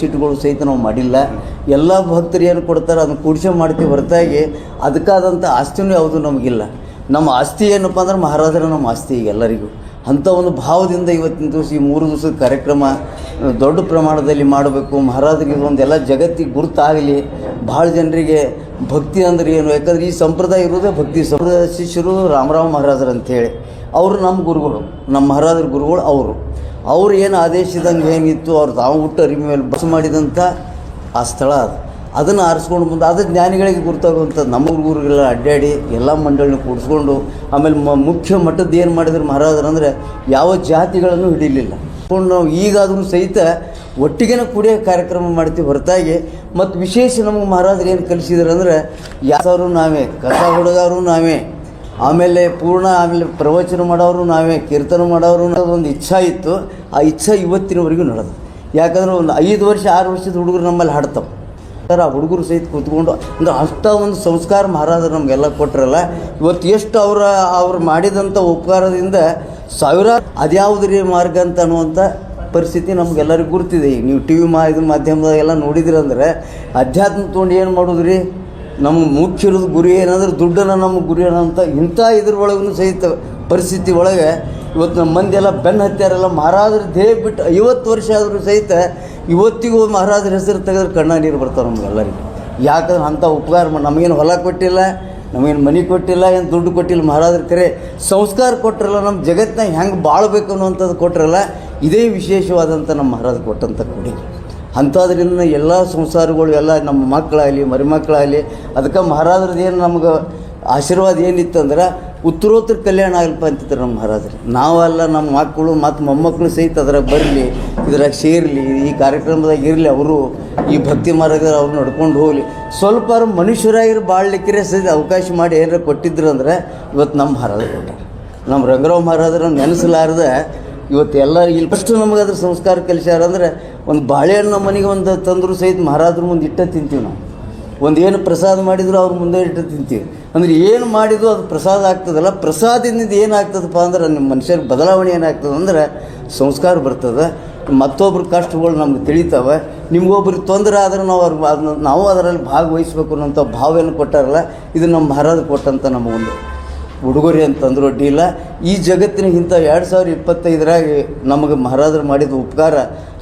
ಸೀಟ್ಗಳು ಸಹಿತ ನಾವು ಮಾಡಿಲ್ಲ. ಎಲ್ಲ ಭಕ್ತರು ಏನು ಕೊಡ್ತಾರೆ ಅದನ್ನು ಕೂಡಿಸೋ ಮಾಡ್ತೀವಿ ಹೊರತಾಗಿ. ಅದಕ್ಕಾದಂಥ ಆಸ್ತಿನೂ ಯಾವುದು ನಮಗಿಲ್ಲ. ನಮ್ಮ ಆಸ್ತಿ ಏನಪ್ಪ ಅಂದ್ರೆ ಮಹಾರಾಜರ ನಮ್ಮ ಆಸ್ತಿ ಈಗ ಎಲ್ಲರಿಗೂ. ಅಂಥ ಒಂದು ಭಾವದಿಂದ ಇವತ್ತಿನ ದಿವಸ ಈ ಮೂರು ದಿವಸದ ಕಾರ್ಯಕ್ರಮ ದೊಡ್ಡ ಪ್ರಮಾಣದಲ್ಲಿ ಮಾಡಬೇಕು. ಮಹಾರಾಜರಿಗೆ ಒಂದೆಲ್ಲ ಜಗತ್ತಿಗೆ ಗುರುತಾಗಲಿ. ಭಾಳ ಜನರಿಗೆ ಭಕ್ತಿ ಅಂದ್ರೆ ಏನು? ಯಾಕಂದ್ರೆ ಈ ಸಂಪ್ರದಾಯ ಇರೋದೇ ಭಕ್ತಿ ಸಂಪ್ರದಾಯ ಶಿಷ್ಯರು ರಾಮರಾವ್ ಮಹಾರಾಜರು ಅಂತೇಳಿ ಅವರು ನಮ್ಮ ಗುರುಗಳು. ನಮ್ಮ ಮಹಾರಾಜರ ಗುರುಗಳು ಅವರು. ಅವ್ರು ಏನು ಆದೇಶಿದಂಗೆ ಏನಿತ್ತು ಅವ್ರು ತಾವು ಹುಟ್ಟು ಅರಿಮೆ ಮೇಲೆ ಬಸ್ ಮಾಡಿದಂಥ ಆ ಸ್ಥಳ ಅದು. ಅದನ್ನು ಆರಿಸ್ಕೊಂಡು ಬಂದು ಅದು ಜ್ಞಾನಿಗಳಿಗೆ ಗುರುತಾಗುವಂಥದ್ದು. ನಮ್ಮ ಗುರುಗಳೆಲ್ಲ ಅಡ್ಡಾಡಿ ಎಲ್ಲ ಮಂಡಳಿನ ಕೂಡಿಸ್ಕೊಂಡು ಆಮೇಲೆ ಮ ಮುಖ್ಯ ಮಟ್ಟದ್ದು ಏನು ಮಾಡಿದ್ರು ಮಹಾರಾಜರು ಅಂದರೆ ಯಾವ ಜಾತಿಗಳನ್ನು ಹಿಡಿಲಿಲ್ಲ. ನಾವು ಈಗಾದರೂ ಸಹಿತ ಒಟ್ಟಿಗೆನ ಕುಡಿಯೋ ಕಾರ್ಯಕ್ರಮ ಮಾಡ್ತೀವಿ ಹೊರತಾಗಿ. ಮತ್ತು ವಿಶೇಷ ನಮಗೆ ಮಹಾರಾಜರು ಏನು ಕಲಿಸಿದ್ರು ಅಂದರೆ ಯಾಸವರು ನಾವೇ? ಕಸ ಹುಡುಗರು ನಾವೇ? ಆಮೇಲೆ ಪೂರ್ಣ, ಆಮೇಲೆ ಪ್ರವಚನ ಮಾಡೋರು, ನಾವೇ ಕೀರ್ತನ ಮಾಡೋರು ಒಂದು ಇಚ್ಛಾ ಇತ್ತು. ಆ ಇಚ್ಛಾ ಇವತ್ತಿನವರೆಗೂ ನಡೆದು. ಯಾಕಂದ್ರೆ ಒಂದು ಐದು ವರ್ಷ, ಆರು ವರ್ಷದ ಹುಡುಗರು ನಮ್ಮಲ್ಲಿ ಹಾಡ್ತಾವೆ. ಆ ಹುಡುಗರು ಸಹಿತ ಕೂತ್ಕೊಂಡು ಅಂದ್ರೆ ಅಷ್ಟ ಒಂದು ಸಂಸ್ಕಾರ ಮಹಾರಾಜರು ನಮಗೆಲ್ಲ ಕೊಟ್ಟರಲ್ಲ ಇವತ್ತು ಎಷ್ಟು ಅವರ, ಅವ್ರು ಮಾಡಿದಂಥ ಉಪಕಾರದಿಂದ ಸಾವಿರಾರು ಅದ್ಯಾವುದ್ರಿ ಮಾರ್ಗ ಅಂತ ಅನ್ನುವಂಥ ಪರಿಸ್ಥಿತಿ ನಮಗೆಲ್ಲರಿಗೂ ಗುರ್ತಿದೆ. ಈಗ ನೀವು ಟಿ ವಿ ಮಾ, ಇದು ಮಾಧ್ಯಮದಾಗೆಲ್ಲ ನೋಡಿದಿರಂದ್ರೆ ಅಧ್ಯಾತ್ಮ ತೊಗೊಂಡು ಏನು ಮಾಡೋದ್ರಿ? ನಮಗೆ ಮುಖ್ಯ ಇರೋದು ಗುರಿ ಏನಂದ್ರೆ ದುಡ್ಡನ್ನು ನಮ್ಮ ಗುರಿ ಅಂತ ಇಂಥ ಇದ್ರೊಳಗೂ ಸಹಿತ ಪರಿಸ್ಥಿತಿ ಒಳಗೆ ಇವತ್ತು ನಮ್ಮ ಮಂದಿ ಎಲ್ಲ ಬೆನ್ನು ಹತ್ಯಾರಲ್ಲ ಮಹಾರಾಜರು ದೇಹ ಬಿಟ್ಟು ಐವತ್ತು ವರ್ಷ ಆದರೂ ಸಹಿತ ಇವತ್ತಿಗೂ ಮಹಾರಾಜರ ಹೆಸರು ತೆಗೆದ್ರೆ ಕಣ್ಣ ನೀರು ಬರ್ತಾವೆ ನಮಗೆಲ್ಲರಿಗೂ ಯಾಕಂದ್ರೆ ಅಂಥ ಉಪಕಾರ ನಮಗೇನು ಹೊಲ ಕೊಟ್ಟಿಲ್ಲ, ನಮಗೇನು ಮನೆ ಕೊಟ್ಟಿಲ್ಲ, ಏನು ದುಡ್ಡು ಕೊಟ್ಟಿಲ್ಲ ಮಹಾರಾಜರ ಕರೆ. ಸಂಸ್ಕಾರ ಕೊಟ್ಟರಲ್ಲ ನಮ್ಮ ಜಗತ್ತಿನಾಗ ಹೆಂಗೆ ಬಾಳ್ಬೇಕು ಅನ್ನುವಂಥದ್ದು ಕೊಟ್ಟರಲ್ಲ ಇದೇ ವಿಶೇಷವಾದಂಥ ನಮ್ಮ ಮಹಾರಾಜ ಕೊಟ್ಟಂಥ ಕೊಡುಗೆ. ಅಂಥದ್ರಿಂದ ಎಲ್ಲ ಸಂಸಾರಗಳು ಎಲ್ಲ ನಮ್ಮ ಮಕ್ಕಳಾಗಲಿ ಮರಿಮಕ್ಕಳಾಗಲಿ ಅದಕ್ಕೆ ಮಹಾರಾಜ್ರದ್ದು ಏನು ನಮ್ಗೆ ಆಶೀರ್ವಾದ ಏನಿತ್ತಂದ್ರೆ ಉತ್ತರೋತ್ತರ ಕಲ್ಯಾಣ ಆಗಲ್ಪ ಅಂತಿದ್ರು ನಮ್ಮ ಮಹಾರಾಜರು. ನಾವೆಲ್ಲ ನಮ್ಮ ಮಕ್ಕಳು ಮತ್ತು ಮೊಮ್ಮಕ್ಕಳು ಸಹಿತ ಅದ್ರಾಗ ಬರಲಿ, ಇದ್ರಾಗ ಸೇರಲಿ, ಈ ಕಾರ್ಯಕ್ರಮದಾಗ ಇರಲಿ ಅವರು, ಈ ಭಕ್ತಿ ಮಾರ್ಗದಲ್ಲಿ ಅವ್ರು ನಡ್ಕೊಂಡು ಹೋಗಲಿ. ಸ್ವಲ್ಪ ಮನುಷ್ಯರಾಗಿರೋ ಬಾಳ್ಲಿಕ್ಕೆ ಸಹಿತ ಅವಕಾಶ ಮಾಡಿ ಏನಾರ ಕೊಟ್ಟಿದ್ರು ಅಂದ್ರೆ ಇವತ್ತು ನಮ್ಮ ಮಹಾರಾಜರು ನಮ್ಮ ರಂಗರಾವ್ ಮಹಾರಾಜರನ್ನು ನೆನೆಸಲಾರ್ದ ಇವತ್ತು ಎಲ್ಲ ಇಲ್ಲಿ ಫಸ್ಟ್ ನಮಗೆ ಅದ್ರ ಸಂಸ್ಕಾರ ಕಲಿಸ್ಯಾರ ಅಂದರೆ ಒಂದು ಬಾಳೆಹಣ್ಣು ಮನೆಗೆ ಒಂದು ತಂದರು ಸಹಿತ ಮಹಾರಾಜರು ಮುಂದೆ ಇಟ್ಟ ತಿಂತೀವಿ ನಾವು. ಒಂದು ಏನು ಪ್ರಸಾದ ಮಾಡಿದ್ರು ಅವ್ರ ಮುಂದೆ ಇಟ್ಟು ತಿಂತೀವಿ. ಅಂದ್ರೆ ಏನು ಮಾಡಿದ್ರು ಅದು ಪ್ರಸಾದ ಆಗ್ತದಲ್ಲ, ಪ್ರಸಾದದಿಂದ ಏನಾಗ್ತದಪ್ಪ ಅಂದ್ರೆ ನಿಮ್ಮ ಮನುಷ್ಯರ ಬದಲಾವಣೆ ಏನಾಗ್ತದೆ ಅಂದ್ರೆ ಸಂಸ್ಕಾರ ಬರ್ತದೆ. ಮತ್ತೊಬ್ಬರ ಕಷ್ಟಗಳು ನಮ್ಗೆ ತಿಳಿತಾವೆ. ನಿಮ್ಗೊಬ್ರಿಗೆ ತೊಂದರೆ ಆದ್ರೆ ನಾವು ಅವ್ರಿಗೆ ಅದನ್ನ ನಾವು ಅದರಲ್ಲಿ ಭಾಗವಹಿಸ್ಬೇಕು ಅನ್ನೋಂಥ ಭಾವನೆ ಕೊಟ್ಟಾರಲ್ಲ, ಇದು ನಮ್ಮ ಮಹಾರಾಜ ಕೊಟ್ಟಂಥ ನಮಗೊಂದು ಉಡುಗೊರೆ ಅಂತಂದ್ರೆ ಅಡ್ಡಿ ಇಲ್ಲ ಈ ಜಗತ್ತಿನ ಇಂಥ ಎರಡು ಸಾವಿರ ಇಪ್ಪತ್ತೈದರಾಗ ನಮಗೆ ಮಹಾರಾಜರು ಮಾಡಿದ ಉಪಕಾರ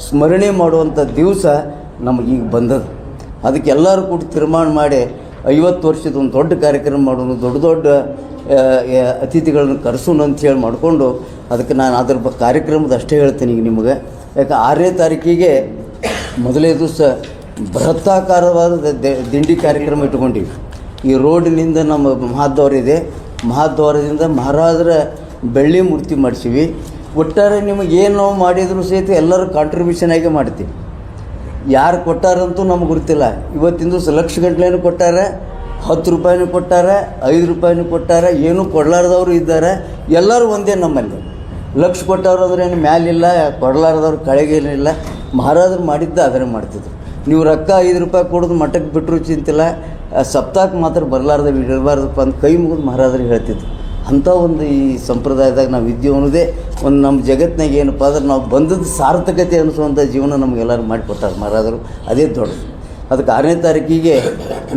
ಸ್ಮರಣೆ ಮಾಡುವಂಥ ದಿವಸ ನಮಗೀಗ ಈಗ ಬಂದದ ಅದಕ್ಕೆ ಎಲ್ಲರೂ ಕೂಡ ತೀರ್ಮಾನ ಮಾಡಿ ಐವತ್ತು ವರ್ಷದ ಒಂದು ದೊಡ್ಡ ಕಾರ್ಯಕ್ರಮ ಮಾಡೋನು ದೊಡ್ಡ ದೊಡ್ಡ ಅತಿಥಿಗಳನ್ನು ಕರೆಸೋಣ ಹೇಳಿ ಮಾಡಿಕೊಂಡು ಅದಕ್ಕೆ ನಾನು ಅದ್ರ ಕಾರ್ಯಕ್ರಮದ ಅಷ್ಟೇ ಹೇಳ್ತೀನಿ ಈಗ ನಿಮಗೆ ಯಾಕೆ ಆರನೇ ತಾರೀಕಿಗೆ ಮೊದಲೇ ದಿವಸ ಬೃಹತ್ತಾಕಾರವಾದ ದಿಂಡಿ ಕಾರ್ಯಕ್ರಮ ಇಟ್ಕೊಂಡಿವಿ ಈ ರೋಡಿನಿಂದ ನಮ್ಮ ಮಹಾದ್ವಾರ ಇದೆ ಮಹಾದ್ವಾರದಿಂದ ಮಹಾರಾಜರ ಬೆಳ್ಳಿ ಮೂರ್ತಿ ಮಾಡಿಸಿವಿ. ಒಟ್ಟಾರೆ ನಿಮಗೆ ಏನು ಮಾಡಿದ್ರು ಸಹಿತ ಎಲ್ಲರೂ ಕಾಂಟ್ರಿಬ್ಯೂಷನ್ ಆಗಿ ಮಾಡ್ತೀವಿ. ಯಾರು ಕೊಟ್ಟಾರಂತೂ ನಮ್ಗೆ ಗೊತ್ತಿಲ್ಲ ಇವತ್ತಿನ ದಿವಸ ಲಕ್ಷ ಗಂಟ್ಲೆನೂ ಕೊಟ್ಟಾರೆ, ಹತ್ತು ರೂಪಾಯಿನೂ ಕೊಟ್ಟಾರೆ, ಐದು ರೂಪಾಯಿನೂ ಕೊಟ್ಟಾರೆ, ಏನೂ ಕೊಡಲಾರ್ದವರು ಇದ್ದಾರೆ. ಎಲ್ಲರೂ ಒಂದೇ ನಮ್ಮಲ್ಲಿ. ಲಕ್ಷ ಕೊಟ್ಟವ್ರು ಅಂದ್ರೆ ಏನು ಮ್ಯಾಲಿಲ್ಲ, ಕೊಡಲಾರ್ದವ್ರು ಕೆಳಗೇನಿಲ್ಲ ಮಹಾರಾಜರು ಮಾಡಿದ್ದ ಅದನ್ನೇ ಮಾಡ್ತಿದ್ರು. ನೀವು ರೊಕ್ಕ ಐದು ರೂಪಾಯಿ ಕೊಡೋದು ಮಠಕ್ಕೆ ಬಿಟ್ಟರು ಚಿಂತಿಲ್ಲ. ಸಪ್ತಾಹಕ್ಕೆ ಮಾತ್ರ ಬರಲಾರ್ದ ಇರಬಾರ್ದಪ್ಪ ಅಂತ ಕೈ ಮುಗಿದು ಮಹಾರಾಜರು ಹೇಳ್ತಿದ್ರು. ಅಂಥ ಒಂದು ಈ ಸಂಪ್ರದಾಯದಾಗ ನಾವು ಇದ್ದೀವಿ ಅನ್ನೋದೇ ಒಂದು ನಮ್ಮ ಜಗತ್ತಿನಾಗ ಏನಪ್ಪ ಅಂದ್ರೆ ನಾವು ಬಂದದ್ದು ಸಾರ್ಥಕತೆ ಅನಿಸುವಂಥ ಜೀವನ ನಮಗೆಲ್ಲರೂ ಮಾಡಿಕೊಟ್ಟಾರೆ ಮಹಾರಾಜರು. ಅದೇ ದೊಡ್ಡದು ಅದಕ್ಕೆ ಆರನೇ ತಾರೀಕಿಗೆ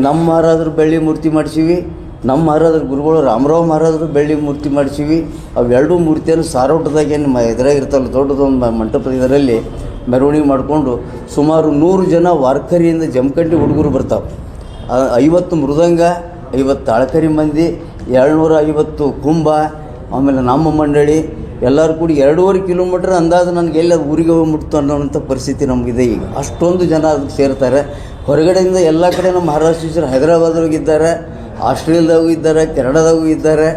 ನಮ್ಮ ಮಹಾರಾಜರು ಬೆಳ್ಳಿ ಮೂರ್ತಿ ಮಾಡಿಸೀವಿ. ನಮ್ಮ ಮಹಾರಾಜರು ಗುರುಗಳು ರಾಮರಾವ್ ಮಹಾರಾಜರು ಬೆಳ್ಳಿ ಮೂರ್ತಿ ಮಾಡಿಸೀವಿ. ಅವೆರಡೂ ಮೂರ್ತಿಯನ್ನು ಸಾರೋಟದಾಗ ಏನು ಮ ಇದ್ರಾಗ ಇರ್ತಲ್ಲ ದೊಡ್ಡದೊಂದು ಮಂಟಪದ ಇದರಲ್ಲಿ ಮೆರವಣಿಗೆ ಮಾಡಿಕೊಂಡು ಸುಮಾರು ನೂರು ಜನ ವಾರ್ಕರಿಯಿಂದ ಜಮಖಂಡಿ ಹುಡುಗರು ಬರ್ತಾವೆ. ಐವತ್ತು ಮೃದಂಗ, ಐವತ್ತು ಅಳಕರಿ ಮಂದಿ ಎರಡುನೂರ ಐವತ್ತು ಕುಂಭ, ಆಮೇಲೆ ನಮ್ಮ ಮಂಡಳಿ, ಎಲ್ಲರೂ ಕೂಡಿ ಎರಡೂವರೆ ಕಿಲೋಮೀಟ್ರ್ ಅಂದಾಜು ನನಗೆ ಎಲ್ಲ ಊರಿಗೆ ಹೋಗಿ ಮುಟ್ತು ಅನ್ನೋವಂಥ ಪರಿಸ್ಥಿತಿ ನಮಗಿದೆ ಈಗ. ಅಷ್ಟೊಂದು ಜನ ಅದಕ್ಕೆ ಸೇರ್ತಾರೆ. ಹೊರಗಡೆಯಿಂದ ಎಲ್ಲ ಕಡೆ ನಮ್ಮ ಮಹಾರಾಷ್ಟ್ರ ಹೈದರಾಬಾದ್ರಾಗ ಇದ್ದಾರೆ ಆಸ್ಟ್ರೇಲಿಯಾದಾಗೂ ಇದ್ದಾರೆ ಕೆನಡಾದಾಗೂ ಇದ್ದಾರೆ,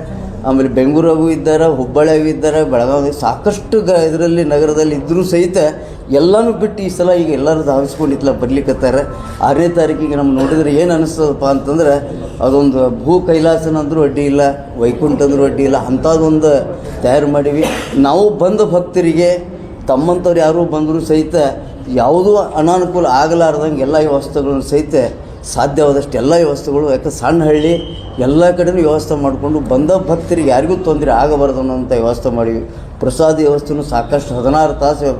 ಆಮೇಲೆ ಬೆಂಗಳೂರಾಗೂ ಇದ್ದಾರೆ ಹುಬ್ಬಳ್ಳಿಯಾಗೂ ಇದ್ದಾರೆ ಬೆಳಗಾವಿ ಸಾಕಷ್ಟು ಗ ಇದರಲ್ಲಿ, ನಗರದಲ್ಲಿ ಇದ್ದರೂ ಸಹಿತ ಎಲ್ಲನೂ ಬಿಟ್ಟು ಈ ಸಲ ಈಗ ಎಲ್ಲರೂ ಧಾವಿಸ್ಕೊಂಡಿತ್ತಲ್ಲ ಬರ್ಲಿಕ್ಕತ್ತಾರೆ ಆರನೇ ತಾರೀಕಿಗೆ ನಮ್ಗೆ ನೋಡಿದ್ರೆ ಏನು ಅನಿಸ್ತದಪ್ಪ ಅಂತಂದ್ರೆ, ಅದೊಂದು ಭೂ ಕೈಲಾಸನ ಅಂದರೂ ಅಡ್ಡಿ ಇಲ್ಲ ವೈಕುಂಠ ಅಂದರೂ ಅಡ್ಡಿ ಇಲ್ಲ, ಅಂಥದ್ದೊಂದು ತಯಾರು ಮಾಡೀವಿ. ನಾವು ಬಂದ ಭಕ್ತರಿಗೆ, ತಮ್ಮಂಥವ್ರು ಯಾರೂ ಬಂದರೂ ಸಹಿತ ಯಾವುದೂ ಅನಾನುಕೂಲ ಆಗಲಾರ್ದಂಗೆ ಎಲ್ಲ ವ್ಯವಸ್ಥೆಗಳನ್ನು ಸಹಿತ ಸಾಧ್ಯವಾದಷ್ಟು ಎಲ್ಲ ವ್ಯವಸ್ಥೆಗಳು, ಯಾಕೆ ಸಣ್ಣ ಹಳ್ಳಿ ಎಲ್ಲ ಕಡೆಯೂ ವ್ಯವಸ್ಥೆ ಮಾಡಿಕೊಂಡು ಬಂದ ಭಕ್ತರಿಗೆ ಯಾರಿಗೂ ತೊಂದರೆ ಆಗಬಾರ್ದು ಅನ್ನೋಂಥ ವ್ಯವಸ್ಥೆ ಮಾಡಿವಿ. ಪ್ರಸಾದ ವ್ಯವಸ್ಥೆನೂ ಸಾಕಷ್ಟು ಹದಿನಾರು ತಾಸು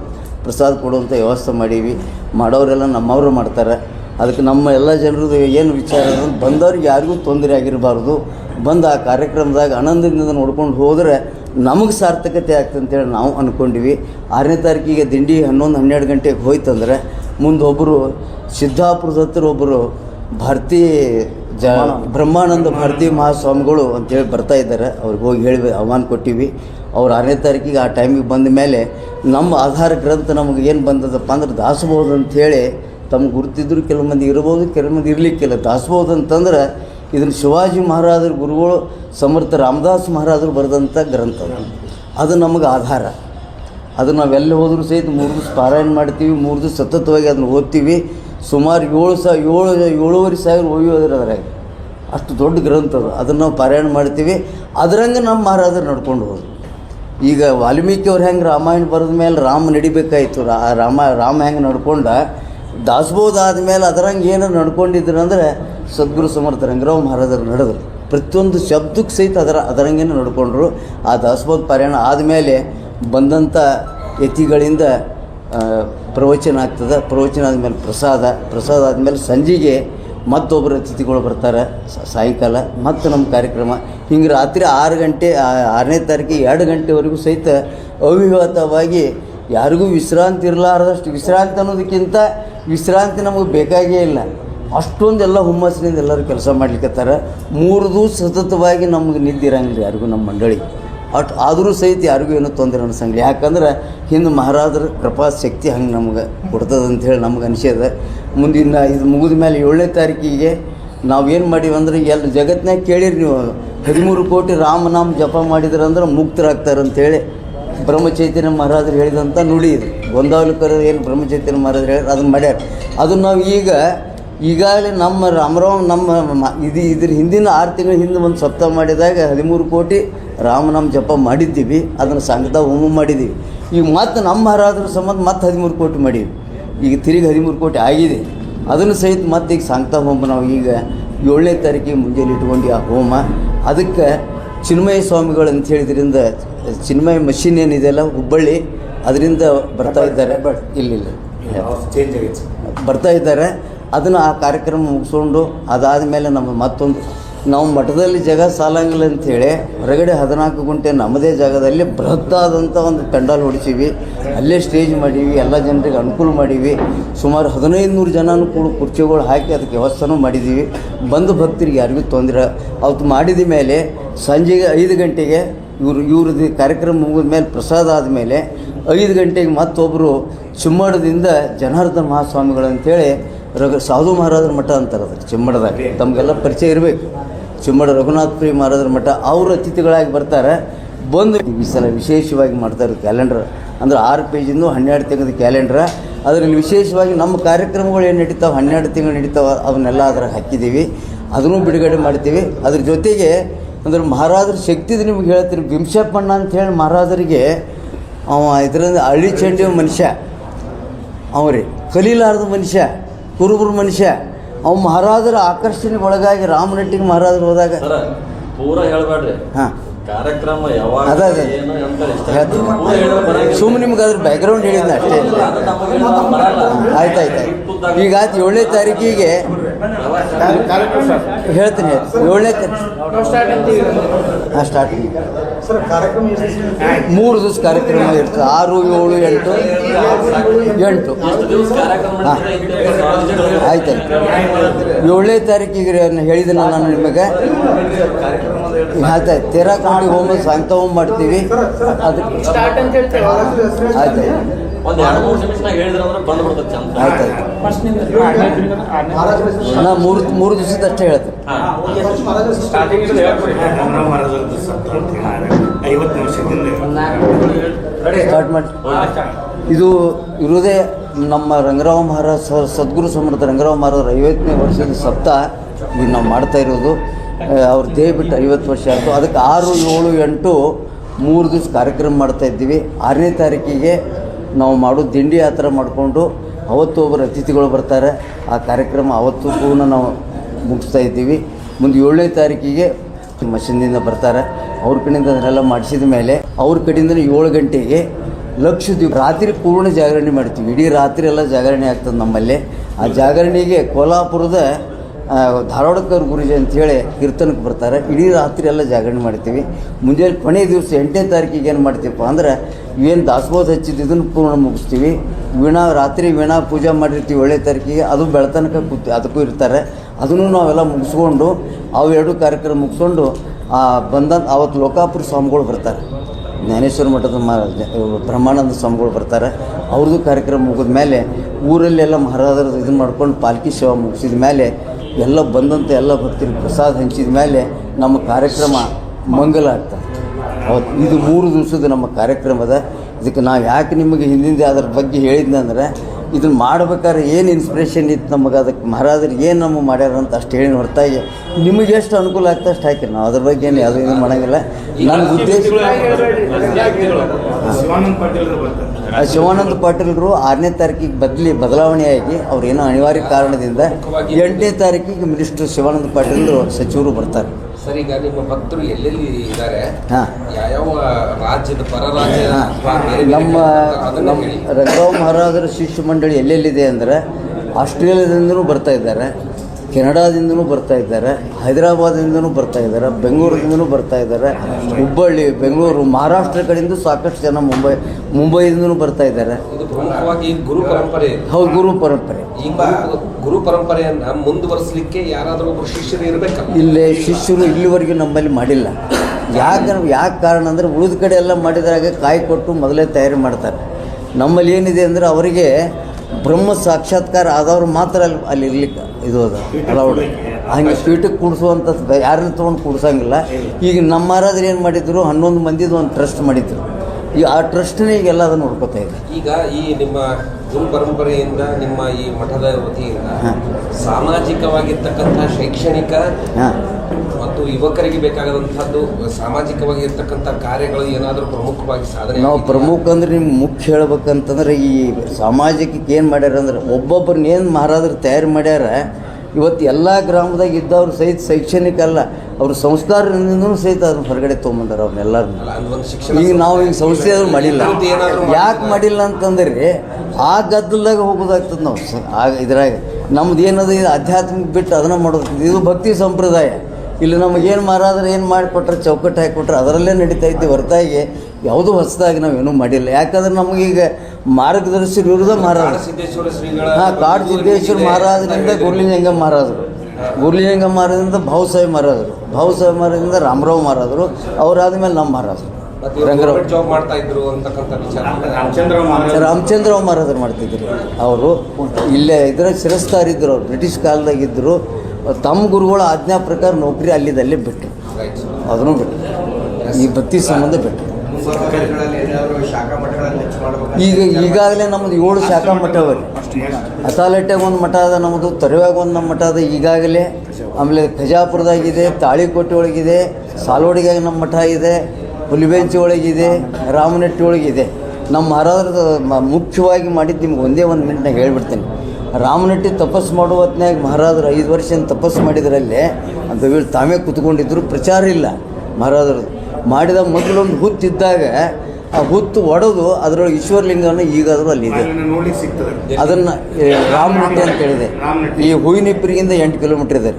ಪ್ರಸಾದ ಕೊಡುವಂಥ ವ್ಯವಸ್ಥೆ ಮಾಡೀವಿ. ಮಾಡೋರೆಲ್ಲ ನಮ್ಮವರು ಮಾಡ್ತಾರೆ. ಅದಕ್ಕೆ ನಮ್ಮ ಎಲ್ಲ ಜನರದು ಏನು ವಿಚಾರ ಅಂದ್ರೆ ಬಂದವ್ರಿಗೆ ಯಾರಿಗೂ ತೊಂದರೆ ಆಗಿರಬಾರ್ದು. ಬಂದು ಆ ಕಾರ್ಯಕ್ರಮದಾಗ ಆನಂದದಿಂದ ನೋಡ್ಕೊಂಡು ಹೋದರೆ ನಮಗೆ ಸಾರ್ಥಕತೆ ಆಗ್ತದೆ ಅಂತೇಳಿ ನಾವು ಅಂದ್ಕೊಂಡಿವಿ ಆರನೇ ತಾರೀಕಿಗೆ ದಿಂಡಿ ಹನ್ನೊಂದು ಹನ್ನೆರಡು ಗಂಟೆಗೆ ಹೋಯ್ತಂದ್ರೆ ಮುಂದೆ ಒಬ್ಬರು ಸಿದ್ದಾಪುರದ ಹತ್ರ ಒಬ್ಬರು ಭಾರತೀ ಜ ಬ್ರಹ್ಮಾನಂದ ಭಾರತೀ ಮಹಾಸ್ವಾಮಿಗಳು ಅಂತೇಳಿ ಬರ್ತಾ ಇದ್ದಾರೆ. ಅವ್ರಿಗೆ ಹೋಗಿ ಹೇಳಿ ಆಹ್ವಾನ ಕೊಟ್ಟಿವಿ. ಅವ್ರು ಆರನೇ ತಾರೀಕಿಗೆ ಆ ಟೈಮಿಗೆ ಬಂದ ಮೇಲೆ ನಮ್ಮ ಆಧಾರ ಗ್ರಂಥ ನಮಗೆ ಏನು ಬಂದದಪ್ಪ ಅಂದ್ರೆ ದಾಸಬಹುದು ಅಂಥೇಳಿ ತಮ್ಗೆ ಗುರುತಿದ್ರು, ಕೆಲವು ಮಂದಿ ಇರ್ಬೋದು, ಕೆಲವು ಮಂದಿ ಇರಲಿಕ್ಕಿಲ್ಲ. ದಾಸಬಹುದು ಅಂತಂದ್ರೆ ಇದನ್ನು ಶಿವಾಜಿ ಮಹಾರಾಜರ ಗುರುಗಳು ಸಮರ್ಥ ರಾಮದಾಸ್ ಮಹಾರಾಜರು ಬರೆದಂಥ ಗ್ರಂಥ ಅದು. ನಮಗೆ ಆಧಾರ. ಅದು ನಾವೆಲ್ಲ ಹೋದರೂ ಸಹಿತ ಮೂರು ದಿವಸ ಪಾರಾಯಣ ಮಾಡ್ತೀವಿ, ಮೂರು ದಿವಸ ಸತತವಾಗಿ ಅದನ್ನು ಓದ್ತೀವಿ. ಸುಮಾರು ಏಳು ಸಾ, ಏಳು, ಏಳುವರೆ ಸಾವಿರ ಓಯೋದ್ರ ಅದ್ರಾಗ ಅಷ್ಟು ದೊಡ್ಡ ಗ್ರಂಥ ಅದು. ಅದನ್ನು ನಾವು ಪಾರಾಯಣ ಮಾಡ್ತೀವಿ. ಅದರಂಗೆ ನಮ್ಮ ಮಹಾರಾಜರು ನಡ್ಕೊಂಡು ಹೋದ್ರು. ಈಗ ವಾಲ್ಮೀಕಿ ಅವ್ರು ಹೆಂಗೆ ರಾಮಾಯಣ ಬರೆದ ಮೇಲೆ ರಾಮ ನಡಿಬೇಕಾಯ್ತು. ರಾಮ ರಾಮ ಹೆಂಗೆ ನಡ್ಕೊಂಡ? ದಾಸಬೋಧ ಆದಮೇಲೆ ಅದರಂಗೆ ಏನೋ ನಡ್ಕೊಂಡಿದ್ರು ಅಂದರೆ ಸದ್ಗುರು ಸಮರ್ಥ ರಂಗರಾವ್ ಮಹಾರಾಜರು ನಡೆದ್ರು. ಪ್ರತಿಯೊಂದು ಶಬ್ದಕ್ಕೆ ಸಹಿತ ಅದರ ಅದರಂಗೇನು ನಡ್ಕೊಂಡ್ರು. ಆ ದಾಸಬೋಧ ಪಾರಾಯಣ ಆದಮೇಲೆ ಬಂದಂಥ ಯತಿಗಳಿಂದ ಪ್ರವಚನ ಆಗ್ತದೆ. ಪ್ರವಚನ ಆದಮೇಲೆ ಪ್ರಸಾದ ಪ್ರಸಾದ ಆದಮೇಲೆ ಸಂಜೆಗೆ ಮತ್ತೊಬ್ಬರು ಅತಿಥಿಗಳು ಬರ್ತಾರೆ. ಸಾಯಂಕಾಲ ಮತ್ತು ನಮ್ಮ ಕಾರ್ಯಕ್ರಮ. ಹಿಂಗೆ ರಾತ್ರಿ ಆರು ಗಂಟೆ ಆರನೇ ತಾರೀಕಿಗೆ ಎರಡು ಗಂಟೆವರೆಗೂ ಸಹಿತ ಅವಿವಾತವಾಗಿ ಯಾರಿಗೂ ವಿಶ್ರಾಂತಿ ಇರಲಾರದಷ್ಟು, ವಿಶ್ರಾಂತಿ ಅನ್ನೋದಕ್ಕಿಂತ ವಿಶ್ರಾಂತಿ ನಮಗೆ ಬೇಕಾಗೇ ಇಲ್ಲ. ಅಷ್ಟೊಂದೆಲ್ಲ ಹುಮ್ಮಸ್ಸಿನಿಂದ ಎಲ್ಲರೂ ಕೆಲಸ ಮಾಡ್ಲಿಕ್ಕತ್ತಾರ ಮೂರು ದಿವಸ ಸತತವಾಗಿ ನಮಗೆ ನಿದ್ದೆ ಇರಂಗಿಲ್ಲ ಯಾರಿಗೂ ನಮ್ಮ ಮಂಡಳಿ. ಅಟ್ ಆದರೂ ಸಹಿತ ಯಾರಿಗೂ ಏನೂ ತೊಂದರೆ ಅನ್ಸಂಗಿಲ್ಲ. ಯಾಕಂದ್ರೆ ಹಿಂದೆ ಮಹಾರಾಜರ ಕೃಪಾ ಶಕ್ತಿ ಹಂಗೆ ನಮ್ಗೆ ಕೊಡ್ತದೆ ಅಂಥೇಳಿ ನಮ್ಗೆ ಅನಿಸ್ಯದ. ಮುಂದಿನ ಇದು ಮುಗಿದ ಮೇಲೆ ಏಳನೇ ತಾರೀಕಿಗೆ ನಾವೇನು ಮಾಡೀವಿ ಅಂದ್ರೆ ಎಲ್ಲ ಜಗತ್ತಿನಾಗ ಕೇಳಿರಿ ನೀವು. ಹದಿಮೂರು ಕೋಟಿ ರಾಮನಾಮ ಜಪ ಮಾಡಿದ್ರಂದ್ರೆ ಮುಕ್ತರಾಗ್ತಾರೆ ಅಂಥೇಳಿ ಬ್ರಹ್ಮಚೈತನ್ಯ ಮಹಾರಾಜರು ಹೇಳಿದಂಥ ನುಡಿ ಇದು. ಗೊಂದಾವಲಿಕರ ಏನು ಬ್ರಹ್ಮಚೈತನ್ಯ ಮಹಾರಾಜರು ಹೇಳಿ ಅದನ್ನು ಮಾಡ್ಯಾರ. ಅದನ್ನು ನಾವು ಈಗ ಈಗಾಗಲೇ ನಮ್ಮ ರಾಮರಾವ್ ನಮ್ಮ ಇದು ಇದ್ರ ಹಿಂದಿನ ಆರು ತಿಂಗಳ ಹಿಂದೆ ಒಂದು ಸಪ್ತಾಹ ಮಾಡಿದಾಗ ಹದಿಮೂರು ಕೋಟಿ ರಾಮನಾಮ ಜಪ ಮಾಡಿದ್ದೀವಿ. ಅದನ್ನು ಸಂಘದ ಹೋಮ ಮಾಡಿದ್ದೀವಿ. ಈಗ ಮತ್ತೆ ನಮ್ಮ ಹರಾದ್ರ ಸಂಬಂಧ ಮತ್ತೆ ಹದಿಮೂರು ಕೋಟಿ ಮಾಡೀವಿ. ಈಗ ತಿರುಗಿ ಹದಿಮೂರು ಕೋಟಿ ಆಗಿದೆ. ಅದನ್ನು ಸಹಿತ ಮತ್ತೆ ಈಗ ಸಾಂಗ್ತಾ ಹೋಮ ನಾವು ಈಗ ಏಳನೇ ತಾರೀಕಿಗೆ ಮುಂಜಾನೆ ಇಟ್ಕೊಂಡು ಆ ಹೋಮ. ಅದಕ್ಕೆ ಚಿನ್ಮಯ ಸ್ವಾಮಿಗಳು ಅಂತ ಹೇಳಿದ್ರಿಂದ ಚಿನ್ಮಯ ಮಷಿನ್ ಏನಿದೆಯಲ್ಲ ಹುಬ್ಬಳ್ಳಿ ಅದರಿಂದ ಬರ್ತಾ ಇದ್ದಾರೆ. ಇಲ್ಲಿಲ್ಲ ಚೇಂಜ್ ಆಗೈತೆ. ಬರ್ತಾ ಇದ್ದಾರೆ. ಅದನ್ನು ಆ ಕಾರ್ಯಕ್ರಮ ಮುಗಿಸ್ಕೊಂಡು ಅದಾದ ಮೇಲೆ ನಮ್ಮ ಮತ್ತೊಂದು, ನಾವು ಮಠದಲ್ಲಿ ಜಾಗ ಸಾಲಂಗಿಲ್ಲ ಅಂಥೇಳಿ ಹೊರಗಡೆ ಹದಿನಾಲ್ಕು ಗುಂಟೆ ನಮ್ಮದೇ ಜಾಗದಲ್ಲಿ ಬೃಹತ್ತಾದಂಥ ಒಂದು ಪೆಂಡಾಲ್ ಹೊಡಿಸೀವಿ. ಅಲ್ಲೇ ಸ್ಟೇಜ್ ಮಾಡೀವಿ, ಎಲ್ಲ ಜನರಿಗೆ ಅನುಕೂಲ ಮಾಡೀವಿ. ಸುಮಾರು ಹದಿನೈದು ನೂರು ಜನನೂ ಕೂಡ ಕುರ್ಚಿಗಳು ಹಾಕಿ ಅದಕ್ಕೆ ವ್ಯವಸ್ಥೆನೂ ಮಾಡಿದ್ದೀವಿ ಬಂದು ಭಕ್ತರಿಗೆ ಯಾರಿಗೂ ತೊಂದರೆ ಅವತ್ತು ಮಾಡಿದ ಮೇಲೆ ಸಂಜೆಗೆ ಐದು ಗಂಟೆಗೆ ಇವರು, ಇವ್ರದ್ದು ಕಾರ್ಯಕ್ರಮ ಮುಗಿದ ಮೇಲೆ ಪ್ರಸಾದ ಆದಮೇಲೆ ಐದು ಗಂಟೆಗೆ ಮತ್ತೊಬ್ಬರು ಚಿಮ್ಮಡದಿಂದ ಜನಾರ್ದನ ಮಹಾಸ್ವಾಮಿಗಳು ಅಂತೇಳಿ ರಘು ಸಾಧು ಮಹಾರಾಜರ ಮಠ ಅಂತಾರೆ ಅದಕ್ಕೆ ಚಿಮ್ಮಡದಾಗ. ತಮಗೆಲ್ಲ ಪರಿಚಯ ಇರಬೇಕು. ಚಿಮ್ಮಡ ರಘುನಾಥ ಪ್ರಿ ಮಹಾರಾಜರ ಮಠ, ಅವರು ಅತಿಥಿಗಳಾಗಿ ಬರ್ತಾರೆ. ಬಂದು ಈ ಸಲ ವಿಶೇಷವಾಗಿ ಮಾಡ್ತಾರೆ ಕ್ಯಾಲೆಂಡರ್ ಅಂದ್ರೆ ಆರು ಪೇಜಿಂದು ಹನ್ನೆರಡು ತಿಂಗಳ ಕ್ಯಾಲೆಂಡ್ರ ಅದರಲ್ಲಿ ವಿಶೇಷವಾಗಿ ನಮ್ಮ ಕಾರ್ಯಕ್ರಮಗಳು ಏನು ನಡೀತಾವೆ, ಹನ್ನೆರಡು ತಿಂಗಳು ನಡೀತಾವೆ ಅವನ್ನೆಲ್ಲ ಅದ್ರಾಗ ಹಾಕಿದ್ದೀವಿ. ಅದನ್ನು ಬಿಡುಗಡೆ ಮಾಡ್ತೀವಿ. ಅದ್ರ ಜೊತೆಗೆ ಅಂದ್ರೆ ಮಹಾರಾಜರ ಶಕ್ತಿದು ನಿಮ್ಗೆ ಹೇಳ್ತೀನಿ ಬಿಂಶಪ್ಪಣ್ಣ ಅಂತ ಹೇಳಿ ಮಹಾರಾಜರಿಗೆ ಅವ ಇದರಿಂದ ಹಳ್ಳಿ ಚಂಡಿ ಮನುಷ್ಯ. ಅವ್ರಿ, ಕಲೀಲಾರದ ಮನುಷ್ಯ. ಕುರುಬರ ಮನುಷ್ಯ. ಅವ ಮಹಾರಾಜರ ಆಕರ್ಷಣೆ ಒಳಗಾಗಿ ರಾಮನಟ್ಟಿಗೆ ಮಹಾರಾಜರು ಹೋದಾಗ ಪೂರ ಹೇಳ್ಬೇಡ್ರಿ ಹಾಂ. ಕಾರ್ಯಕ್ರಮ ಯಾವಾಗ ಅದ ಅದ ಏನು ಅಂತ ಇಷ್ಟ ಹೇಳ್ತೀನಿ. ಪೂರ ಹೇಳೋದ್ ಬರಂಗಿಲ್ಲ. ಸುಮ್ಮನೆ ನಿಮ್ಗೆ ಅದ್ರ ಬ್ಯಾಕ್ಗ್ರೌಂಡ್ ಹೇಳಿದ್ನ ಅಷ್ಟೇ ಅದು ನಮಗೆ ಹೇಳೋದ್ ಬರಲ್ಲ. ಆಯ್ತು ಆಯ್ತು ಈಗ ಆಯ್ತು ಏಳನೇ ತಾರೀಕಿಗೆ ಹೇಳ್ತೀನಿ ಏಳನೇ ತಾರೀಕು ಸ್ಟಾರ್ಟಿಂಗ್ ಸರ್ ಕಾರ್ಯಕ್ರಮ ಮೂರು ದಿವಸ ಕಾರ್ಯಕ್ರಮ ಇರ್ತದೆ ಆರು ಏಳು ಎಂಟು ಎಂಟು ಹಾಂ ದಿವಸ ಕಾರ್ಯಕ್ರಮ. ಆಯ್ತಾಯ್ತು ಏಳನೇ ತಾರೀಕಿಗೆ ಹೇಳಿದೆ ನಾನು ನಿಮಗೆ. ಆಯ್ತಾಯ್ತು ತೇರಾಕಂಡಿ ಹೋಮ ಸಾಂತ ಹೋಮ ಮಾಡ್ತೀವಿ. ಅದಕ್ಕೆ ಸ್ಟಾರ್ಟ್ ಅಂತ ಹೇಳ್ತೇವೆ ಆಯ್ತಾಯ್ತು ಒಂದ್ ಎರಡು ಮೂರು ಆಯ್ತಾಯ್ತು ನಾ ಮೂರು ಮೂರು ದಿವಸದ ಅಷ್ಟೇ ಹೇಳ್ತೀನಿ ಸ್ಟಾರ್ಟ್ ಮಾಡಿ. ಇದು ಇರುವುದೇ ನಮ್ಮ ರಂಗರಾವ್ ಮಹಾರಾಜ್ ಸರ್ ಸದ್ಗುರು ಸಮರ್ಥ ರಂಗರಾವ್ ಮಹಾರಾಜ್ ಐವತ್ತನೇ ವರ್ಷದ ಸಪ್ತಾಹ ಈಗ ನಾವು ಮಾಡ್ತಾ ಇರೋದು. ಆ, ಅವ್ರ ದೇಹ ಬಿಟ್ಟು ಐವತ್ತು ವರ್ಷ ಆಯಿತು. ಅದಕ್ಕೆ ಆರು ಏಳು ಎಂಟು ಮೂರು ದಿವಸ ಕಾರ್ಯಕ್ರಮ ಮಾಡ್ತಾ ಇದ್ದೀವಿ. ಆರನೇ ತಾರೀಕಿಗೆ ನಾವು ಮಾಡೋ ದಿಂಡಿ ಯಾತ್ರೆ ಮಾಡಿಕೊಂಡು ಅವತ್ತು ಒಬ್ಬರು ಅತಿಥಿಗಳು ಬರ್ತಾರೆ. ಆ ಕಾರ್ಯಕ್ರಮ ಅವತ್ತು ಪೂರ್ಣ ನಾವು ಮುಗಿಸ್ತಾ ಇದ್ದೀವಿ. ಮುಂದೆ ಏಳನೇ ತಾರೀಕಿಗೆ ಮಷಿನ್ದಿಂದ ಬರ್ತಾರೆ. ಅವ್ರ ಕಡೆಯಿಂದ ಅದನ್ನೆಲ್ಲ ಮಾಡಿಸಿದ ಮೇಲೆ ಅವ್ರ ಕಡೆಯಿಂದ ಏಳು ಗಂಟೆಗೆ ಲಕ್ಷ ರಾತ್ರಿ ಪೂರ್ಣ ಜಾಗರಣೆ ಮಾಡ್ತೀವಿ. ಇಡೀ ರಾತ್ರಿ ಎಲ್ಲ ಜಾಗರಣೆ ಆಗ್ತದೆ ನಮ್ಮಲ್ಲಿ. ಆ ಜಾಗರಣೆಗೆ ಕೋಲ್ಹಾಪುರದ ಧಾರವಾಡಕರ್ ಗುರುಜಿ ಅಂತೇಳಿ ಕೀರ್ತನಕ್ಕೆ ಬರ್ತಾರೆ. ಇಡೀ ರಾತ್ರಿ ಎಲ್ಲ ಜಾಗರಣೆ ಮಾಡ್ತೀವಿ. ಮುಂಜಾನೆ ಕೊನೆ ದಿವಸ ಎಂಟನೇ ತಾರೀಕಿಗೆ ಏನು ಮಾಡ್ತೀವಪ್ಪ ಅಂದ್ರೆ, ಏನು ದಾಸಬೋಧ ಹಚ್ಚಿದ್ದು ಇದನ್ನು ಪೂರ್ಣ ಮುಗಿಸ್ತೀವಿ. ವೀಣಾ, ರಾತ್ರಿ ವೀಣಾ ಪೂಜೆ ಮಾಡಿರ್ತೀವಿ ಏಳನೇ ತಾರೀಕಿಗೆ. ಅದು ಬೆಳತನಕ ಕೂತಿ ಅದಕ್ಕೂ ಇರ್ತಾರೆ. ಅದನ್ನು ನಾವೆಲ್ಲ ಮುಗಿಸ್ಕೊಂಡು ಅವು ಎರಡು ಕಾರ್ಯಕ್ರಮ ಮುಗಿಸ್ಕೊಂಡು, ಆ ಬಂದಂತ ಅವತ್ತು ಲೋಕಾಪುರ ಸ್ವಾಮಿಗಳು ಬರ್ತಾರೆ. ಜ್ಞಾನೇಶ್ವರ ಮಠದ ಮ ಬ್ರಹ್ಮಾನಂದ ಸ್ವಾಮಿಗಳು ಬರ್ತಾರೆ. ಅವ್ರದ್ದು ಕಾರ್ಯಕ್ರಮ ಮುಗಿದ ಮೇಲೆ ಊರಲ್ಲೆಲ್ಲ ಮಹಾರಾಜರ ಇದನ್ನು ಮಾಡ್ಕೊಂಡು ಪಾಲ್ಕಿ ಸೇವಾ ಮುಗಿಸಿದ ಮೇಲೆ ಎಲ್ಲ ಬಂದಂಥ ಎಲ್ಲ ಭಕ್ತರಿಗೆ ಪ್ರಸಾದ ಹಂಚಿದ ಮೇಲೆ ನಮ್ಮ ಕಾರ್ಯಕ್ರಮ ಮಂಗಲ ಆಗ್ತದೆ ಅವತ್ತು ಇದು ಮೂರು ದಿವಸದ ನಮ್ಮ ಕಾರ್ಯಕ್ರಮದ ಇದಕ್ಕೆ ನಾವು ಯಾಕೆ ನಿಮಗೆ ಹಿಂದಿಂದ ಅದರ ಬಗ್ಗೆ ಹೇಳಿದ್ನ ಅಂದ್ರೆ ಇದನ್ನು ಮಾಡ್ಬೇಕಾದ್ರೆ ಏನು ಇನ್ಸ್ಪಿರೇಷನ್ ಇತ್ತು ನಮಗೆ ಅದಕ್ಕೆ? ಮಹಾರಾಜರು ಏನು ನಮ್ಮ ಮಾಡ್ಯಾರ ಅಂತ ಅಷ್ಟು ಹೇಳಿ ಹೊರತಾಗಿ ನಿಮಗೆ ಎಷ್ಟು ಅನುಕೂಲ ಆಗ್ತದೆ ಅಷ್ಟು ಹಾಕಿ ನಾವು ಅದ್ರ ಬಗ್ಗೆ ಏನು ಯಾವುದೂ ಇದು ಮಾಡೋಂಗಿಲ್ಲ. ನನ್ನ ಉದ್ದೇಶ ಶಿವಾನಂದ ಪಾಟೀಲ್ರು ಆರನೇ ತಾರೀಕಿಗೆ ಬದಲಿ ಬದಲಾವಣೆಯಾಗಿ ಅವ್ರು ಏನೋ ಅನಿವಾರ್ಯ ಕಾರಣದಿಂದ ಎಂಟನೇ ತಾರೀಕಿಗೆ ಮಿನಿಸ್ಟರ್ ಶಿವಾನಂದ ಪಾಟೀಲರು ಸಚಿವರು ಬರ್ತಾರೆ. ಸರ್ ಈಗ ನಿಮ್ಮ ಭಕ್ತರು ಎಲ್ಲೆಲ್ಲಿ ಇದ್ದಾರೆ? ಹಾಂ. ರಾಜ್ಯದ ಪರ ರಾಜ್ಯ ನಮ್ಮ ನಮ್ಮ. ರಂಗರಾವ್ ಮಹಾರಾಜರ ಶಿಷ್ಯ ಮಂಡಳಿ ಎಲ್ಲೆಲ್ಲಿದೆ ಅಂದರೆ ಆಸ್ಟ್ರೇಲಿಯಾದಿಂದಲೂ ಬರ್ತಾ ಇದ್ದಾರೆ. ಕೆನಡಾದಿಂದನೂ ಬರ್ತಾ ಇದ್ದಾರೆ ಹೈದರಾಬಾದಿಂದನೂ ಬರ್ತಾ ಇದ್ದಾರೆ ಬೆಂಗಳೂರಿಂದನೂ ಬರ್ತಾ ಇದ್ದಾರೆ. ಹುಬ್ಬಳ್ಳಿ ಬೆಂಗಳೂರು ಮಹಾರಾಷ್ಟ್ರ ಕಡೆಯಿಂದ ಸಾಕಷ್ಟು ಜನ ಮುಂಬೈ ಮುಂಬೈಯಿಂದನೂ ಬರ್ತಾ ಇದ್ದಾರೆ. ಗುರು ಪರಂಪರೆ? ಹೌದು ಗುರು ಪರಂಪರೆ. ಗುರು ಪರಂಪರೆಯನ್ನ ಮುಂದುವರಿಸಲಿಕ್ಕೆ ಯಾರಾದರೂ ಶಿಷ್ಯರು ಇರಬೇಕಲ್ಲ ಇಲ್ಲೇ ಶಿಷ್ಯರು ಇಲ್ಲಿವರೆಗೂ ನಮ್ಮಲ್ಲಿ ಮಾಡಿಲ್ಲ. ಯಾಕೆ ಯಾಕೆ ಕಾರಣ ಅಂದರೆ ಉಳಿದ ಕಡೆ ಎಲ್ಲ ಮಾಡಿದಾಗ ಕಾಯಿ ಕೊಟ್ಟು ಮೊದಲೇ ತಯಾರಿ ಮಾಡ್ತಾರೆ. ನಮ್ಮಲ್ಲಿ ಏನಿದೆ ಅಂದರೆ ಅವರಿಗೆ ಬ್ರಹ್ಮ ಸಾಕ್ಷಾತ್ಕಾರ ಆದವ್ರು ಮಾತ್ರ ಅಲ್ಲಿ ಅಲ್ಲಿ ಇರ್ಲಿಕ್ಕೆ ಇದು ಅದ ಅಲೌಡ್ ಹಂಗೆ ಪೀಠಕ್ಕೆ ಕೂಡಿಸುವಂಥ ಯಾರನ್ನ ತೊಗೊಂಡು ಕೂಡ್ಸಂಗಿಲ್ಲ. ಈಗ ನಮ್ಮ ಮಹಾರಾಜರು ಏನು ಮಾಡಿದ್ರು, ಹನ್ನೊಂದು ಮಂದಿದು ಒಂದು ಟ್ರಸ್ಟ್ ಮಾಡಿದ್ರು. ಈ ಆ ಟ್ರಸ್ಟ್ನೇ ಈಗೆಲ್ಲ ಅದನ್ನು ನೋಡ್ಕೋತಾ ಇದೆ. ಈಗ ಈ ನಿಮ್ಮ ಗುರು ಪರಂಪರೆಯಿಂದ ನಿಮ್ಮ ಈ ಮಠದ ವತಿಯಿಂದ. ಸಾಮಾಜಿಕವಾಗಿರ್ತಕ್ಕಂಥ ಶೈಕ್ಷಣಿಕ ಮತ್ತು ಯುವಕರಿಗೆ ಬೇಕಾಗದಂತಹದ್ದು ಸಾಮಾಜಿಕವಾಗಿ ಇರ್ತಕ್ಕಂಥ ಕಾರ್ಯಗಳು ಏನಾದರೂ ಪ್ರಮುಖವಾಗಿ ಸಾಧನೆ ನಾವು ಪ್ರಮುಖ ಅಂದ್ರೆ ನಿಮ್ಗೆ ಮುಖ್ಯ ಹೇಳ್ಬೇಕಂತಂದ್ರೆ ಈ ಸಾಮಾಜಿಕಕ್ಕೆ ಏನು ಮಾಡ್ಯಾರ ಅಂದ್ರೆ ಒಬ್ಬೊಬ್ಬರನ್ನ ಏನು ಮಹಾರಾಜರು ತಯಾರು ಮಾಡ್ಯಾರ ಇವತ್ತು ಎಲ್ಲ ಗ್ರಾಮದಾಗ ಇದ್ದವ್ರು ಸಹಿತ ಶೈಕ್ಷಣಿಕ ಅಲ್ಲ ಅವ್ರ ಸಂಸ್ಕಾರದಿಂದನೂ ಸಹಿತ ಅದನ್ನ ಹೊರಗಡೆ ತೊಗೊಂಬಂದಾರ ಶಿಕ್ಷಣ ಈಗ ನಾವು ಈಗ ಸಂಸ್ಥೆ ಆದ್ರೂ ಮಾಡಿಲ್ಲ. ಯಾಕೆ ಮಾಡಿಲ್ಲ ಅಂತಂದ್ರೆ ಆ ಗದ್ದಲ್ದಾಗ ಹೋಗೋದಾಗ್ತದೆ ನಾವು. ಆಗ ಇದ್ರಾಗ ನಮ್ದು ಏನದು ಇದು ಆಧ್ಯಾತ್ಮಿಕ ಬಿಟ್ಟು ಅದನ್ನು ಮಾಡೋದು ಇದು ಭಕ್ತಿ ಸಂಪ್ರದಾಯ. ಇಲ್ಲಿ ನಮಗೇನು ಮಾರಾದ್ರೆ ಏನು ಮಾಡಿಕೊಟ್ರೆ ಚೌಕಟ್ಟು ಹಾಕಿಕೊಟ್ರೆ ಅದರಲ್ಲೇ ನಡೀತಾ ಇದ್ದೆ ಹೊರತಾಗಿ. ಯಾವುದೂ ಹೊಸದಾಗಿ ನಾವೇನೂ ಮಾಡಿಲ್ಲ. ಯಾಕಂದ್ರೆ ನಮಗೀಗ ಮಾರ್ಗದರ್ಶಿ ವಿರುದ್ಧ ಮಹಾರಾಜ ಸಿದ್ದೇಶ್ವರ ಶ್ರೀಗಳ ಹಾಂ ಕಾಡು ಸಿದ್ದೇಶ್ವರ ಮಹಾರಾಜರಿಂದ ಗುರ್ಲಿಂಗ ಮಹಾರಾಜರು ಗುರ್ಲಿಂಗ ಮಹಾರಾಜರಿಂದ ಭಾವುಸಾಹೇಬ್ ಮಹಾರಾಜರು ಭಾವುಸಾಹೇಬ್ ಮಹಾರಾಜರಿಂದ ರಾಮರಾವ್ ಮಹಾರಾಜರು ಅವರಾದ್ಮೇಲೆ ನಮ್ಮ ಮಹಾರಾಜರು ರಂಗರಾವ್. ಜಾಬ್ ಮಾಡ್ತಾ ಇದ್ರು ಅಂತಕ್ಕಂಥ ವಿಚಾರ. ರಾಮಚಂದ್ರ ಮಹಾರಾಜ್ ರಾಮಚಂದ್ರ ಮಹಾರಾಜರು ಮಾಡ್ತಿದ್ರು ಅವರು. ಇಲ್ಲೇ ಇದ್ರ ಶಿರಸ್ತಾರಿದ್ರು ಅವ್ರು. ಬ್ರಿಟಿಷ್ ಕಾಲದಾಗಿದ್ದರು ತಮ್ಮ ಗುರುಗಳ ಆಜ್ಞಾ ಪ್ರಕಾರ ನೌಕರಿ ಅಲ್ಲಿದಲ್ಲೇ ಬಿಟ್ಟರು ಅದನ್ನು ಬಿಟ್ಟರು ಈ ಭಕ್ತಿ ಸಂಬಂಧ ಬಿಟ್ಟರು ಈಗ ಈಗಾಗಲೇ ನಮ್ಮದು ಏಳು ಶಾಖಾ ಮಠ ಅವ ರೀ ಒಂದು ಮಠ ಅದ ನಮ್ಮದು ತರುವಾಗ ಒಂದು ನಮ್ಮ ಮಠ ಅದ. ಈಗಾಗಲೇ ಆಮೇಲೆ ಖಜಾಪುರದಾಗಿದೆ ತಾಳಿಕೋಟೆ ಒಳಗಿದೆ ಸಾಲೋಡಿಗಾಗಿ ನಮ್ಮ ಮಠ ಇದೆ ಹುಲಿಬೆಂಚಿ ಒಳಗಿದೆ ರಾಮನಟ್ಟಿ ಒಳಗಿದೆ. ನಮ್ಮ ಮಹಾರಾಜರದ ಮುಖ್ಯವಾಗಿ ಮಾಡಿದ್ದು ನಿಮ್ಗೆ ಒಂದೇ ಒಂದು ಮಿನಿಟ್ನಾಗ ಹೇಳ್ಬಿಡ್ತೀನಿ. ರಾಮನಟ್ಟಿ ತಪಸ್ಸು ಮಾಡುವ ಹೊತ್ನ್ಯಾಗ ಮಹಾರಾಜರು ಐದು ವರ್ಷ ತಪಸ್ಸು ಮಾಡಿದ್ರಲ್ಲಿ ಅಂತ ಹೇಳಿ ತಾವೇ ಕೂತ್ಕೊಂಡಿದ್ರು ಪ್ರಚಾರ ಇಲ್ಲ ಮಹಾರಾಜರದು. ಮಾಡಿದ ಮೊದಲೊಂದು ಹುತ್ತಿದ್ದಾಗ ಆ ಹುತ್ತು ಒಡೆದು ಅದರೊಳಗೆ ಈಶ್ವರಲಿಂಗವನ್ನು ಈಗಾದರೂ ಅಲ್ಲಿದೆ ಇದೆ. ಅದನ್ನು ರಾಮನಟ್ಟಿ ಅಂತ ಹೇಳಿದೆ. ಈ ಹೂವಿನಿಪ್ಪರಿಗಿಂದ ಎಂಟು ಕಿಲೋಮೀಟರ್ ಇದೆ.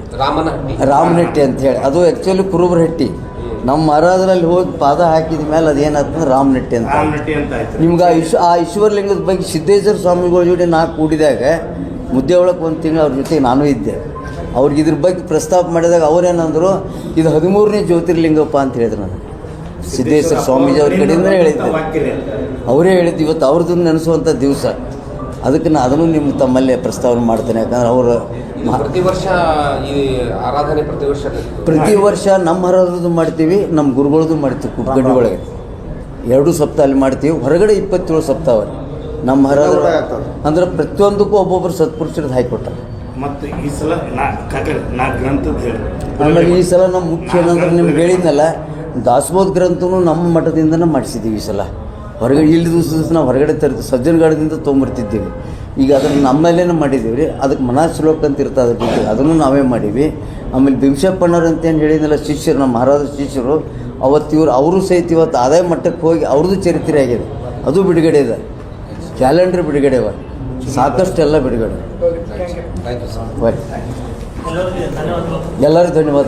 ರಾಮನಟ್ಟಿ. ಅಂತ ಹೇಳಿ. ಅದು ಆ್ಯಕ್ಚುಲಿ ಕುರುಬರಹಟ್ಟಿ ನಮ್ಮ ಮಹಾರಾಜರಲ್ಲಿ ಹೋಗಿ ಪಾದ ಹಾಕಿದ ಮೇಲೆ ಅದೇನಾಗ್ತದೆ ರಾಮನಟ್ಟಿ ಅಂತ. ರಾಮನಟ್ಟಿ ಅಂತ ಆಯ್ತು. ನಿಮ್ಗೆ ಆ ಈಶ್ವ ಆ ಈಶ್ವರಲಿಂಗದ ಬಗ್ಗೆ ಸಿದ್ದೇಶ್ವರ ಸ್ವಾಮಿಗಳ ಜೋಡಿ ನಾ ಕೂಡಿದಾಗ ಮುದ್ದೆ ಒಳಗೆ ಒಂದು ತಿಂಗಳು ಅವ್ರ ಜೊತೆಗೆ ನಾನು ಇದ್ದೆ. ಅವ್ರಿಗೆ ಇದ್ರ ಬಗ್ಗೆ ಪ್ರಸ್ತಾಪ ಮಾಡಿದಾಗ ಅವರೇನಂದರು ಇದು ಹದಿಮೂರನೇ ಜ್ಯೋತಿರ್ಲಿಂಗಪ್ಪ ಅಂತ ಹೇಳಿದ್ರು ನನಗೆ. ಸಿದ್ದೇಶ್ವರ ಸ್ವಾಮೀಜಿ ಅವ್ರ ಕಡೆಯಿಂದ ಹೇಳಿದ್ದೆ. ಅವರೇ ಹೇಳಿದ್ದು ಇವತ್ತು ಅವ್ರದ್ದು ನೆನೆಸುವಂಥ ದಿವಸ. ಅದಕ್ಕೆ ನಾನು ಅದನ್ನು ನಿಮ್ಮ ತಮ್ಮಲ್ಲೇ ಪ್ರಸ್ತಾವನೆ ಮಾಡ್ತೇನೆ. ಯಾಕಂದ್ರೆ ಅವರು ಪ್ರತಿ ವರ್ಷ ಈ ಆರಾಧನೆ ಪ್ರತಿ ವರ್ಷ ಪ್ರತಿ ವರ್ಷ ನಮ್ಮ ಹರದ್ದು ಮಾಡ್ತೀವಿ ನಮ್ಮ ಗುರುಗಳದ್ದು ಮಾಡ್ತೀವಿ ಕುಪ್ಪಗಡ್ಡಿ ಒಳಗೆ. ಎರಡು ಸಪ್ತಾಹ ಅಲ್ಲಿ ಮಾಡ್ತೀವಿ ಹೊರಗಡೆ ಇಪ್ಪತ್ತೇಳು ಸಪ್ತಾಹ ಅವ್ರಿ ನಮ್ಮ ಹರ ಅಂದ್ರೆ ಪ್ರತಿಯೊಂದಕ್ಕೂ ಒಬ್ಬೊಬ್ಬರು ಸತ್ಪುರುಷರದ್ದು ಹಾಕಿಕೊಟ್ಟಾರೆ ಮತ್ತು ಈ ಸಲ ನಾ ಗ್ರಂಥದ ನಾ ಆಮೇಲೆ ಈ ಸಲ ನಮ್ಮ ಮುಖ್ಯ ಏನಂದ್ರೆ ನಿಮ್ಗೆ ಹೇಳಿದ್ನಲ್ಲ ದಾಸಬೋಧ ಗ್ರಂಥನೂ ನಮ್ಮ ಮಠದಿಂದನೇ ಮಾಡಿಸಿದ್ದೀವಿ ಈ ಸಲ. ಹೊರಗಡೆ ಇಲ್ಲಿ ದಿವಸ ದಿವಸ ನಾವು ಹೊರಗಡೆ ತರ್ತೀವಿ ಸಜ್ಜನಗಾಡದಿಂದ ತೊಗೊಂಬರ್ತಿದ್ದೀವಿ. ಈಗ ಅದನ್ನು ನಮ್ಮಲ್ಲೇನೆ ಮಾಡಿದ್ದೀವಿ ರೀ. ಅದಕ್ಕೆ ಮನಾ ಶ್ಲೋಕ ಅಂತ ಇರ್ತದೆ ಅದ್ರ ಜೊತೆ ಅದನ್ನು ನಾವೇ ಮಾಡೀವಿ. ಆಮೇಲೆ ಭೀಮಶಪ್ಪಣ್ಣವ್ರು ಅಂತ ಏನು ಹೇಳಿದ್ನಲ್ಲ ಶಿಷ್ಯರು ನಮ್ಮ ಮಹಾರಾಜ ಶಿಷ್ಯರು ಅವತ್ತು ಇವ್ರು ಅವರು ಸಹಿತ ಇವತ್ತು ಆದಾಯ ಮಟ್ಟಕ್ಕೆ ಹೋಗಿ ಅವ್ರದ್ದು ಚರಿತ್ರೆ ಆಗಿದೆ. ಅದು ಬಿಡುಗಡೆ ಇದೆ. ಕ್ಯಾಲೆಂಡ್ರ್ ಬಿಡುಗಡೆ ಅವ. ಸಾಕಷ್ಟು ಎಲ್ಲ ಬಿಡುಗಡೆ ಎಲ್ಲರಿಗೂ ಧನ್ಯವಾದ